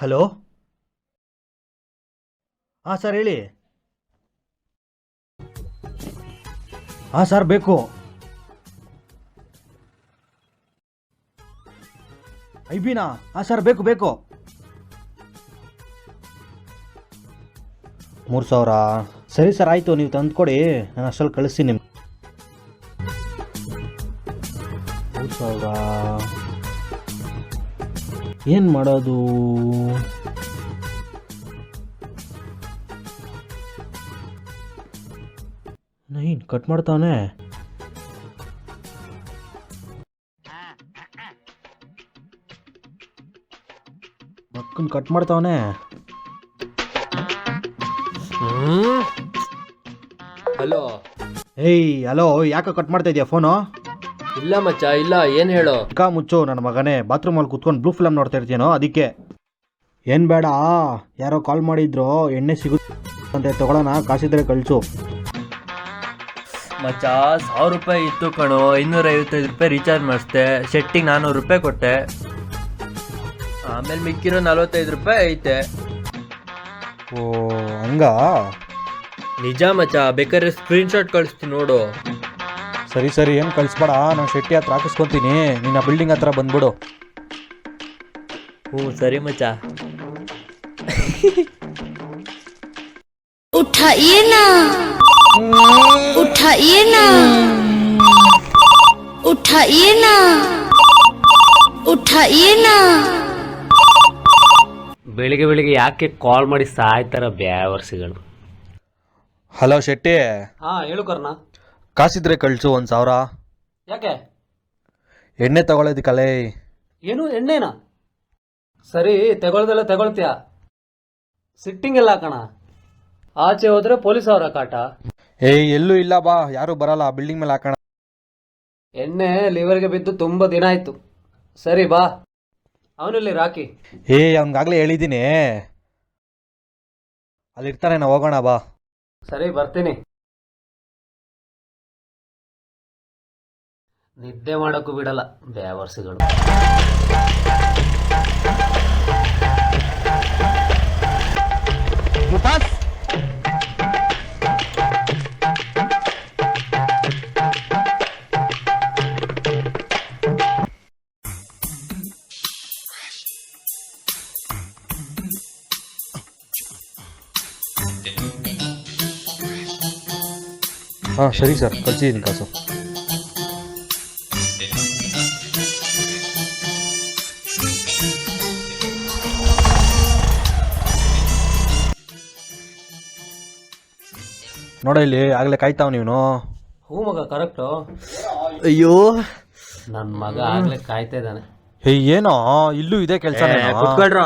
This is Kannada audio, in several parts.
ಹಲೋ? ಹಾಂ ಸರ್ ಹೇಳಿ. ಹಾಂ ಸರ್ ಬೇಕು. ಐಬಿನಾ? ಹಾಂ ಸರ್ ಬೇಕು ಬೇಕು. ಮೂರು ಸಾವಿರ. ಸರಿ ಸರ್, ಆಯಿತು, ನೀವು ತಂದುಕೊಡಿ ನಾನು ಅಷ್ಟರಲ್ಲಿ ಕಳಿಸ್ತೀನಿ ನಿಮ್ಗೆ. ಮೂರು ಸಾವಿರ. ಏನು ಮಾಡೋದು? ನೈನ್ ಕಟ್ ಮಾಡ್ತಾವನೆ ಮಕ್ಕನ್ ಕಟ್ ಮಾಡ್ತಾವನೆ ಹಲೋ? ಏಯ್ ಹಲೋ ಯಾಕೆ ಕಟ್ ಮಾಡ್ತಾ ಇದೆಯಾ ಫೋನು? ಇಲ್ಲ ಮಚ್ಚ ಇಲ್ಲ ಏನ್ ಹೇಳು? ಅಕ್ಕ ಮುಚ್ಚು ನನ್ನ ಮಗನೇ. ಬಾತ್ರೂಮ್ ಅಲ್ಲಿ ಕುತ್ಕೊಂಡು ಬ್ಲೂ ಫಿಲಮ್ ನೋಡ್ತಾ ಇರ್ತೀನೋ ಅದಕ್ಕೆ. ಏನ್ ಬೇಡ ಯಾರೋ ಕಾಲ್ ಮಾಡಿದ್ರು ಎಣ್ಣೆ ಸಿಗುತ್ತೆ ಅಂತ ತಗೊಳ್ಳೋಣ ಕಾಸಿದ್ರೆ ಕಳಿಸು. ಮಚ್ಚ ಸಾವಿರ ರೂಪಾಯಿ ಇತ್ತು ಕಣೋ ಇನ್ನೂರ ಐವತ್ತೈದು ರೂಪಾಯಿ ರೀಚಾರ್ಜ್ ಮಾಡಿಸ್ದೆ ಶೆಟ್ಟಿಗೆ ನಾನ್ನೂರು ರೂಪಾಯಿ ಕೊಟ್ಟೆ. ಆಮೇಲೆ ಮಿಕ್ಕಿರೋ ನಲ್ವತ್ತೈದು ರೂಪಾಯಿ ಐತೆ. ಓ ಹಂಗ? ನಿಜ ಮಚ್ಚ ಬೇಕಾದ್ರೆ ಸ್ಕ್ರೀನ್ಶಾಟ್ ಕಳಿಸ್ತೀನಿ ನೋಡು. ಸರಿ ಸರಿ ಏನು ಕಳಿಸ್ಬೇಡ ನಾನು ಶೆಟ್ಟಿ ಹತ್ರ ಹಾಕಿಸ್ಕೊತೀನಿ ನಿನ್ನ ಬಿಲ್ಡಿಂಗ್ ಹತ್ರ ಬಂದ್ಬಿಡು ಹ್ಞೂ ಸರಿ ಮಚ್ಚ उठाइए ना उठाइए ना उठाइए ना उठाइए ना ಬೆಳಿಗ್ಗೆ ಬೆಳಿಗ್ಗೆ ಯಾಕೆ ಕಾಲ್ ಮಾಡಿ ಸಾಯ್ತಾರ ಬ್ಯಾವರ್ಸಿಗಳು ಹಲೋ ಶೆಟ್ಟಿ ಹಾ ಹೇಳು ಕರ್ಣ ಕಾಸಿದ್ರೆ ಕಳಿಸು ಒಂದು ಸಾವಿರ. ಯಾಕೆ? ಎಣ್ಣೆ ತಗೊಳ್ಳೋದಕ್ಕಲೇ ಏನು ಎಣ್ಣೆನಾ? ಸರಿ ತಗೊಳ್ದೆಲ್ಲ ತಗೊಳ್ತೀಯ? ಸಿಟ್ಟಿಂಗ್ ಎಲ್ಲ ಹಾಕೋಣ ಆಚೆ ಹೋದ್ರೆ ಪೊಲೀಸ್ ಅವರ ಕಾಟ. ಏಯ್ ಎಲ್ಲೂ ಇಲ್ಲ ಬಾ ಯಾರು ಬರಲ್ಲ ಬಿಲ್ಡಿಂಗ್ ಮೇಲೆ ಹಾಕೋಣ. ಎಣ್ಣೆ ಲಿವರ್ಗೆ ಬಿದ್ದು ತುಂಬಾ ದಿನ ಆಯ್ತು. ಸರಿ ಬಾ. ಅವನಲ್ಲಿ ರಾಕಿ. ಏಯ್ ಅವ್ನಿಗಾಗಲೇ ಹೇಳಿದ್ದೀನಿ ಅಲ್ಲಿ ಇರ್ತಾನೆ ನಾವು ಹೋಗೋಣ ಬಾ. ಸರಿ ಬರ್ತೀನಿ. ನಿದ್ದೆ ಮಾಡೋಕ್ಕೂ ಬಿಡಲ್ಲ. ಬ್ಯಾವರ್ಸಿಗಳು ಹಾಂ ಸರಿ ಸರ್. ಕಳ್ಸಿದ್ದೀನಿ ಕಾಸು. ನೋಡ ಇಲ್ಲಿ ಆಗ್ಲೇ ಕಾಯ್ತಾವ ನೀನು. ಹೂ ಮಗ ಕರೆಕ್ಟು ಅಯ್ಯೋ. ನನ್ನ ಮಗ ಆಗ್ಲೇ ಕಾಯ್ತಾ ಇದ್ದಾನೆ. ಹೇ ಏನೋ? ಇಲ್ಲೂ ಇದೆ ಕೆಲಸ ಕುತ್ಕೊಳ್ರ.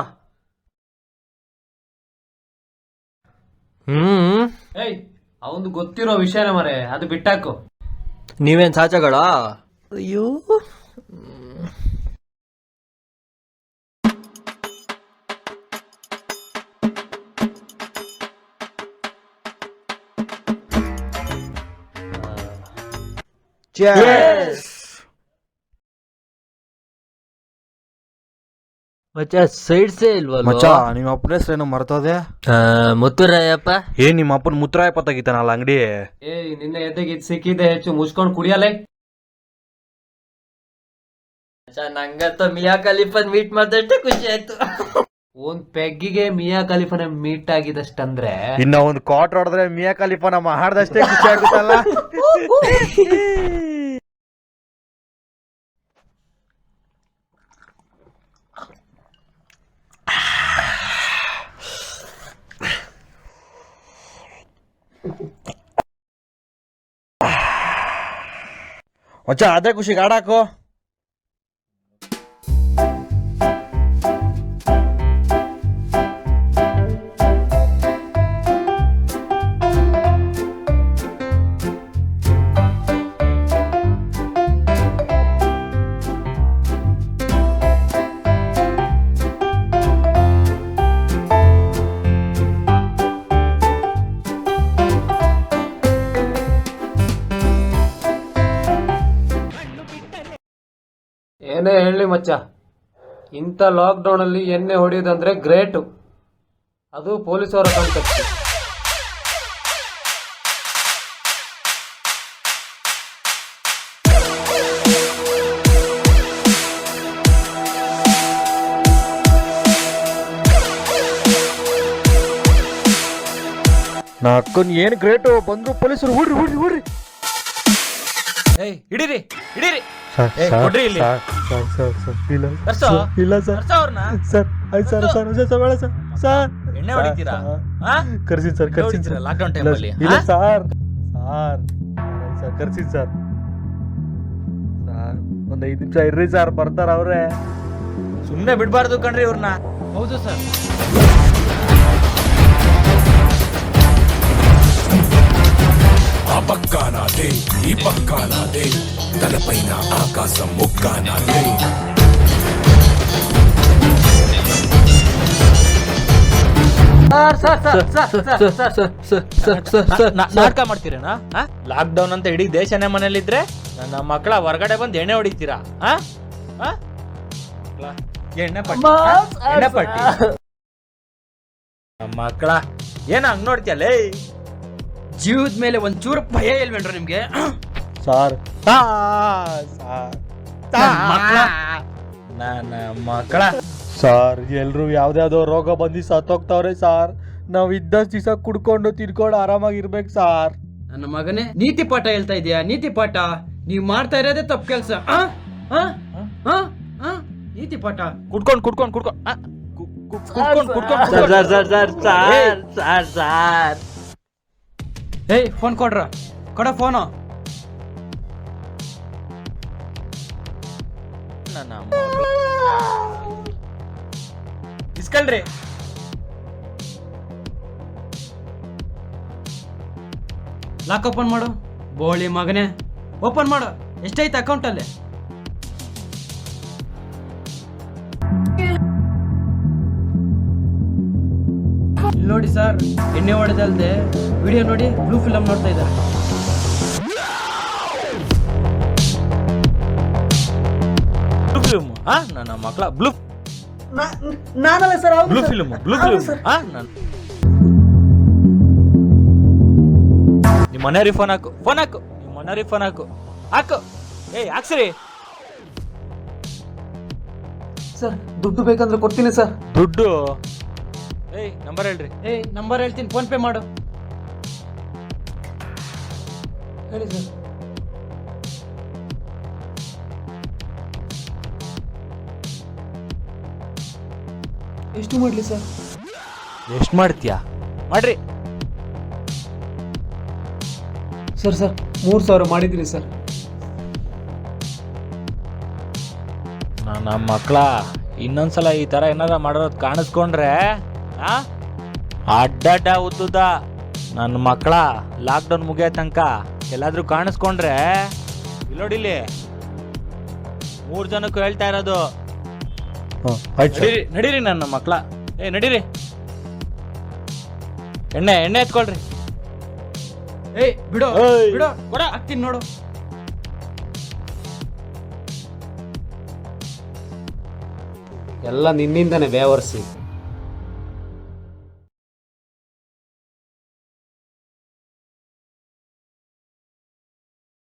ಹ್ಮ್. ಏಯ್ ಅವನು ಗೊತ್ತಿರೋ ವಿಷಯನೇ ಮರೆ ಅದು ಬಿಟ್ಟಾಕು. ನೀವೇನ್ ಸಾಚಗಳ? ಅಯ್ಯೋ. ಮಚ್ಚ ಸೈಡ್ಸೇ ಮಚ್ಚ ಇಲ್ವಲ್ಲ ನಿಮ್ಮ ಅಪ್ಪನ ಹೆಸರೇನು ಮರ್ತೋದೆ? ಮುತ್ತುರಾಯಪ್ಪ? ಏ ನಿಮ್ಮ ಅಪ್ಪನ ಮುತ್ತುರಾಯಪ್ಪ ತೆಗಿತಾನಲ್ಲ ಅಂಗಡಿ. ಏ ನಿನ್ನೆ ಎದ್ದೆಗೆ ಇದು ಸಿಕ್ಕಿದೆ ಹೆಚ್ಚು ಮುಚ್ಕೊಂಡು ಕುಡಿಯಲೇ. ನಂಗಂತ ಮಿಯಾ ಖಲೀಫನ್ ಮೀಟ್ ಮಾಡ್ದಷ್ಟೇ ಖುಷಿ ಆಯ್ತು. ಒಂದ್ ಪೆಗ್ಗಿಗೆ ಮಿಯಾ ಖಲೀಫನ ಮೀಟ್ ಆಗಿದಷ್ಟಂದ್ರೆ ಇನ್ನ ಒಂದು ಕಾಟ್ ಹೊಡೆದ್ರೆ ಮಿಯಾ ಖಲೀಫನ ಮಾಡ್ದಷ್ಟೇ ಖುಷಿ ಆಗುತ್ತಲ್ಲ? ಅಚ್ಚ ಅದೇ ಖುಷಿ ಆಡಾಕು ಏನೇ ಹೇಳಿ ಮಚ್ಚ. ಇಂಥ ಲಾಕ್ಡೌನಲ್ಲಿ ಎಣ್ಣೆ ಹೊಡೆಯೋದಂದ್ರೆ ಗ್ರೇಟು. ಅದು ಪೊಲೀಸವರ ಕಾಂಟ್ಯಾಕ್ಟ್ ನಾಕನ್ ಏನ್ ಏನು ಗ್ರೇಟು ಬಂದ್ರು ಪೊಲೀಸರು ಹುಡ್ರಿ ಹುಡ್ರಿ ಹುಡ್ರಿ ಏಯ್ ಹಿಡೀರಿ ಹಿಡೀರಿ. ಸರ್ ಏ, ಕೊಡ್ರಿ ಇಲ್ಲಿ. ಸರ್ ಸರ್ ಸರ್ ಇಲ್ಲ ಕರ್ಸೋ. ಇಲ್ಲ ಸರ್. ಕರ್ಸೋ ಅವ್ರನ್ನ? ಸರ್ ಆಯ್ತು ಸರ್ ಸರ್ ಸರ್ ಸರ್ ಬೇಡ ಸರ್ ಸರ್. ಎಣ್ಣೆ ಹೊಡಿತೀರಾ? ಹಾ? ಕರ್ಸಿನ್ ಸರ್ ಎಣ್ಣೆ ಕರ್ಸಿನ್ ಹೊಡಿತೀರಾ ಸರ್. ಲಾಕ್ಡೌನ್ ಇಲ್ಲ ಟೈಮಲ್ಲಿ ಇಲ್ಲ ಸರ್. ಸರ್ ಸರ್ ಕರ್ಸಿನ್ ಸರ್. ಸರ್ ಒಂದು ಐದು ನಿಮಿಷ ಇರ್ರಿ ಸರ್. ಬರ್ತಾರ ಅವ್ರೆ. ಸುಮ್ಮನೆ ಬಿಡಬಾರ್ದು ಕಣ್ರಿ ಇವ್ರನ್ನ. ಹೌದು ಸರ್. ఆ పక్క నాదే ఈ పక్క నాదే తలపైన ఆకాశం ముక్క నాదే ನಾಟಕ ಮಾಡ್ತೀರೇನಾ ಲಾಕ್ಡೌನ್ ಅಂತ ಇಡೀ ದೇಶನೇ ಮನೇಲಿದ್ರೆ ನನ್ನ ಮಕ್ಕಳ ಹೊರಗಡೆ ಬಂದು ಎಣ್ಣೆ ಹೊಡಿತೀರಾ ಆ? ಆ? ಮಕ್ಳ, ಎಣ್ಣೆ ಪಟ್ಟಿ ಆ? ಎಣ್ಣೆ ಪಟ್ಟಿ ನಮ್ಮ ಮಕ್ಕಳ ಏನ ಹಂಗ್ ನೋಡ್ತೀಯಲ್ಲೇ ಜೀವದ ಮೇಲೆ ಒಂಚೂರು ಭಯ ಇಲ್ವೇನ್ರ ನಿಮ್ಗೆ? ಸಾರ್. ನನ್ನ ಮಕ್ಕಳ ಸಾರ್ ಎಲ್ರು ಯಾವ್ದ್ಯಾವ್ದೋ ರೋಗ ಬಂದು ಸತ್ತೋಗ್ತಾವ್ರೆ ಸಾರ್. ನಾವ್ ಇದ್ದಷ್ಟು ದಿವಸ ಕುಡ್ಕೊಂಡು ತಿನ್ಕೊಂಡು ಆರಾಮಾಗಿರ್ಬೇಕು ಸಾರ್. ನನ್ನ ಮಗನೇ ನೀತಿ ಪಾಠ ಹೇಳ್ತಾ ಇದೀಯಾ? ನೀತಿ ಪಾಠ? ನೀವ್ ಮಾಡ್ತಾ ಇರೋದೇ ತಪ್ಪು ಕೆಲಸ. ನೀತಿ ಪಾಠ. ಕುಡ್ಕೊಂಡು ಕುಡ್ಕೊಂಡು ಕುಡ್ಕೊಂಡು. ಆ? Sir sir ಕುಡ್ಕೊಂಡ್. ಕುಡ್ಕೊಂಡ್ ಕುಡ್ಕೊಂಡ್ ಏಯ್ ಫೋನ್ ಕೊಡ್ರ. ಕೊಡ ಫೋನು ನನ್ನ ಮಗಳು. ಇಸ್ಕಳ್ರಿ. ಲಾಕ್ ಓಪನ್ ಮಾಡು. ಬೋಳಿ ಮಗನೇ. ಓಪನ್ ಮಾಡು. ಎಷ್ಟೈತೆ ಅಕೌಂಟಲ್ಲಿ ನೋಡಿ ಸರ್ ಎಣ್ಣೆ ಹೊಡೆದಲ್ದೆ ವಿಡಿಯೋ ನೋಡಿ ಬ್ಲೂ ಫಿಲಮ್ ನೋಡ್ತಾ ಇದ್ದಾರೆ. ಬ್ಲೂ ಫಿಲಮ್ ಆ? ನನ್ನ ಮಕ್ಕಳ ಬ್ಲೂ ನಾನಲ್ಲ sir blue film blue film ಆ? ನಾನು ನಿಮ್ಮ ಮನೆಯವ್ರಿಗೆ ಫೋನ್ ಹಾಕು ಫೋನ್ ಹಾಕು ನಿಮ್ಮ ಮನೆಯವ್ರಿಗೆ ಫೋನ್ ಹಾಕು. ಹಾಕು. ಏಯ್ ಹಾಕ್ಸ್ರಿ. ಸರ್ ದುಡ್ಡು ಬೇಕಂದ್ರೆ ಕೊಡ್ತೀನಿ ಸರ್. ದುಡ್ಡು? ಏಯ್ ನಂಬರ್ ಹೇಳ್ರಿ. ಏಯ್ ನಂಬರ್ ಹೇಳ್ತೀನಿ ಫೋನ್ ಪೇ ಮಾಡು. ಹೇಳಿ ಸರ್. ಎಷ್ಟು ಮಾಡಲಿ ಸರ್? ಎಷ್ಟು ಮಾಡ್ತೀಯಾ? ಮಾಡ್ರಿ. ಸರ್ ಸರ್ ಮೂರು ಸಾವಿರ ಮಾಡಿದ್ರಿ ಸರ್. ನಮ್ಮ ಮಕ್ಕಳ ಇನ್ನೊಂದ್ಸಲ ಈ ತರ ಏನಾರ ಮಾಡೋದ್ ಕಾಣಿಸ್ಕೊಂಡ್ರೆ ಆ? ಅಡ್ಡಡ್ಡ ಉದ್ದುದ ನನ್ನ ಮಕ್ಕಳ ಲಾಕ್ಡೌನ್ ಮುಗಿಯೋ ತನಕ ಎಲ್ಲಾದ್ರೂ ಕಾಣಿಸ್ಕೊಂಡ್ರೆ ಇಲ್ಲಿ. ನೋಡಿಲ್ಲಿ ಮೂರ್ ಜನಕ್ಕೂ ಹೇಳ್ತಾ ಇರೋದು. ಆಯ್ತು ಸರ್. ನಡೀರಿ ನಡೀರಿ ನನ್ನ ಮಕ್ಕಳ ಏ ನಡೀರಿ. ಎಣ್ಣೆ ಎಣ್ಣೆ ಎತ್ಕೊಳ್ರಿ. ಏಯ್ ಬಿಡು ಏಯ್. ಬಿಡು. ಕೊಡ. ಹಾಕ್ತೀನಿ ನೋಡು. ಎಲ್ಲ ನಿನ್ನಿಂದನೇ ಬೇವರ್ಸಿ.